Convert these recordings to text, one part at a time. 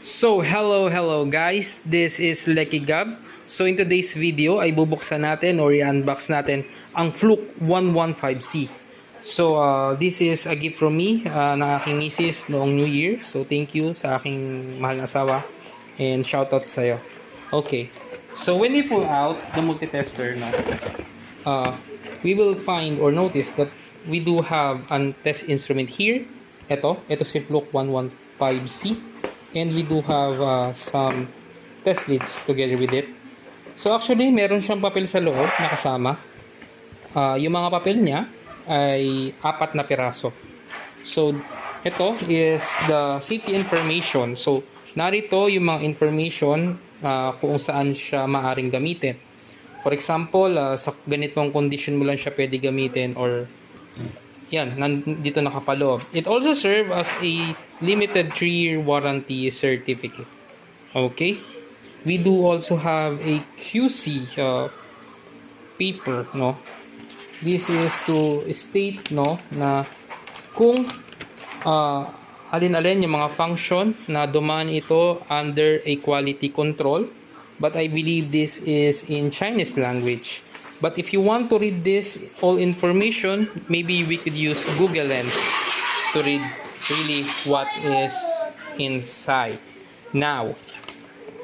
So, hello, hello guys. This is Lecky Gab. So, in today's video ay bubuksan natin or i-unbox natin ang Fluke 115C. So, uh, this is a gift from me uh, ng aking misis noong New Year. So, thank you sa aking mahal na asawa and shoutout sa'yo. Okay. So, when we pull out the multitester, no, uh, we will find or notice that we do have an test instrument here. Ito, ito si Fluke 115C. And we do have uh, some test leads together with it. So actually, meron siyang papel sa loob na kasama. Uh, yung mga papel niya ay apat na piraso. So, ito is the safety information. So, narito yung mga information uh, kung saan siya maaring gamitin. For example, uh, sa ganitong condition mo lang siya pwede gamitin or yan, nandito nakapaloob. It also serve as a limited 3-year warranty certificate. Okay? We do also have a QC uh, paper, no? This is to state, no, na kung uh, alin-alin yung mga function na dumaan ito under a quality control. But I believe this is in Chinese language. But if you want to read this all information, maybe we could use Google Lens to read really what is inside. Now,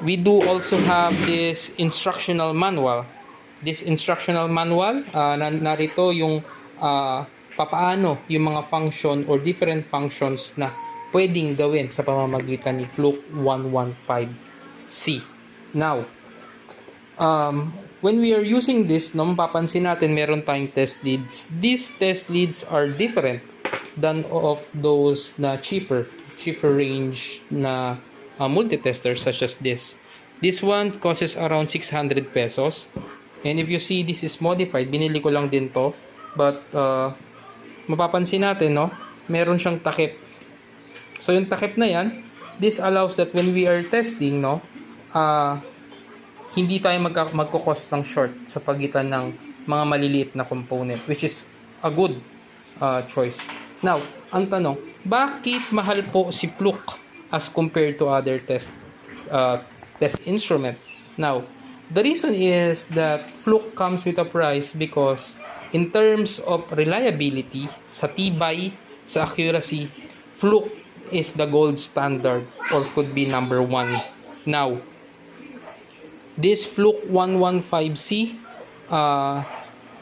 we do also have this instructional manual. This instructional manual, uh, na- narito yung uh, papaano yung mga function or different functions na pwedeng gawin sa pamamagitan ni Fluke 115C. Now, um, when we are using this, no, mapapansin natin meron tayong test leads. These test leads are different than of those na cheaper, cheaper range na uh, multitester such as this. This one costs around 600 pesos. And if you see, this is modified. Binili ko lang din to. But, uh, mapapansin natin, no, meron siyang takip. So, yung takip na yan, this allows that when we are testing, no, uh, hindi tayo magka- magkukos ng short sa pagitan ng mga maliliit na component which is a good uh, choice. Now, ang tanong, bakit mahal po si Fluke as compared to other test uh, test instrument? Now, the reason is that Fluke comes with a price because in terms of reliability, sa tibay, sa accuracy, Fluke is the gold standard or could be number one. Now, this Fluke 115C uh,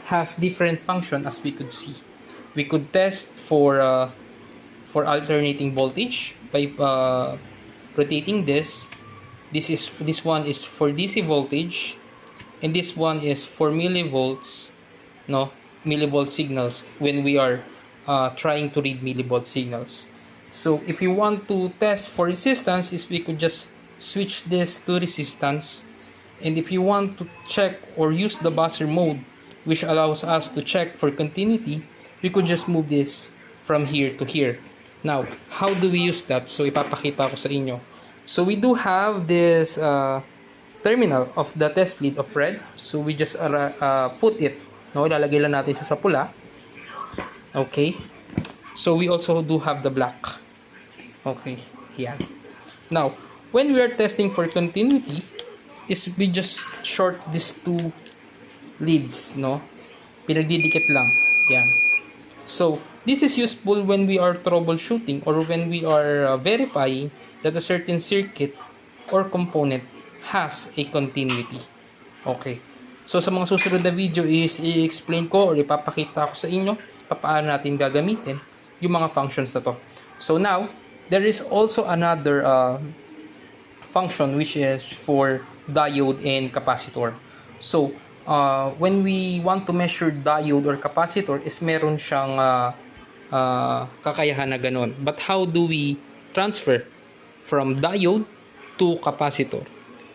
has different function as we could see. We could test for uh, for alternating voltage by uh, rotating this. This is this one is for DC voltage, and this one is for millivolts, no millivolt signals when we are uh, trying to read millivolt signals. So if you want to test for resistance, is we could just switch this to resistance and if you want to check or use the buzzer mode, which allows us to check for continuity, we could just move this from here to here. Now, how do we use that? So, ipapakita ko sa inyo. So, we do have this uh, terminal of the test lead of red. So, we just uh, uh, put it. No, ilalagay lang natin sa pula. Okay. So, we also do have the black. Okay. Yan. Now, when we are testing for continuity, is we just short these two leads, no? Pinagdidikit lang. Yan. So, this is useful when we are troubleshooting or when we are uh, verifying that a certain circuit or component has a continuity. Okay. So, sa mga susunod na video is i-explain ko or ipapakita ko sa inyo paano natin gagamitin yung mga functions na to. So, now, there is also another uh, function which is for diode and capacitor. So, uh, when we want to measure diode or capacitor is meron siyang uh, uh, kakayahan na ganun. But how do we transfer from diode to capacitor?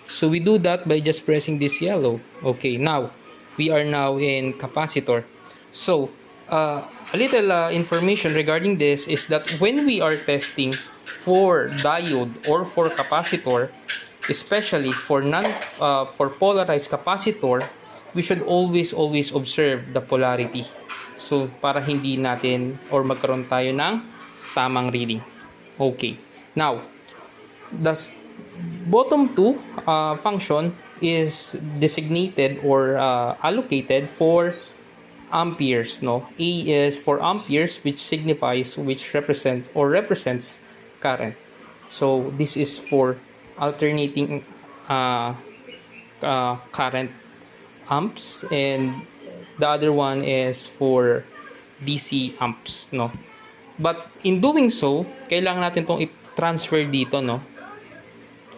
So, we do that by just pressing this yellow. Okay, now, we are now in capacitor. So, uh, a little uh, information regarding this is that when we are testing for diode or for capacitor, especially for non uh, for polarized capacitor, we should always always observe the polarity. So para hindi natin or magkaroon tayo ng tamang reading. Okay. Now, the bottom two uh, function is designated or uh, allocated for amperes no a is for amperes which signifies which represent or represents current so this is for alternating uh, uh, current amps and the other one is for DC amps no? But in doing so kailangan natin tong i-transfer dito no?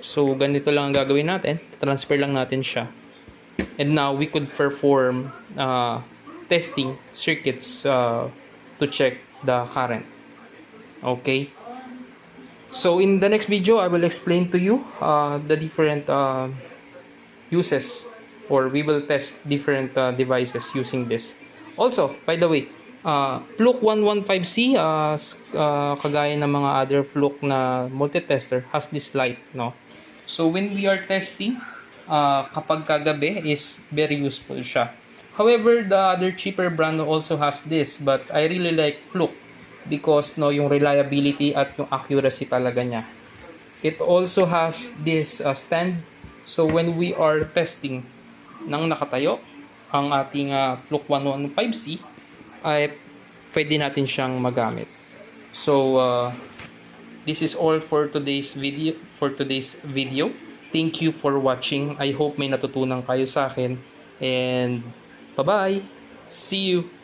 So ganito lang ang gagawin natin. Transfer lang natin siya. And now we could perform uh, testing circuits uh, to check the current. Okay? So in the next video I will explain to you uh, the different uh, uses or we will test different uh, devices using this. Also, by the way, uh, Fluke 115C, uh, uh, kagaya ng mga other Fluke na multitester, has this light, no? So, when we are testing, uh, kapag kagabi is very useful siya. However, the other cheaper brand also has this, but I really like Fluke because no yung reliability at yung accuracy talaga niya. It also has this uh, stand. So when we are testing ng nakatayo ang ating uh, Fluke 115C ay pwede natin siyang magamit. So uh, this is all for today's video for today's video. Thank you for watching. I hope may natutunan kayo sa akin and bye-bye. See you.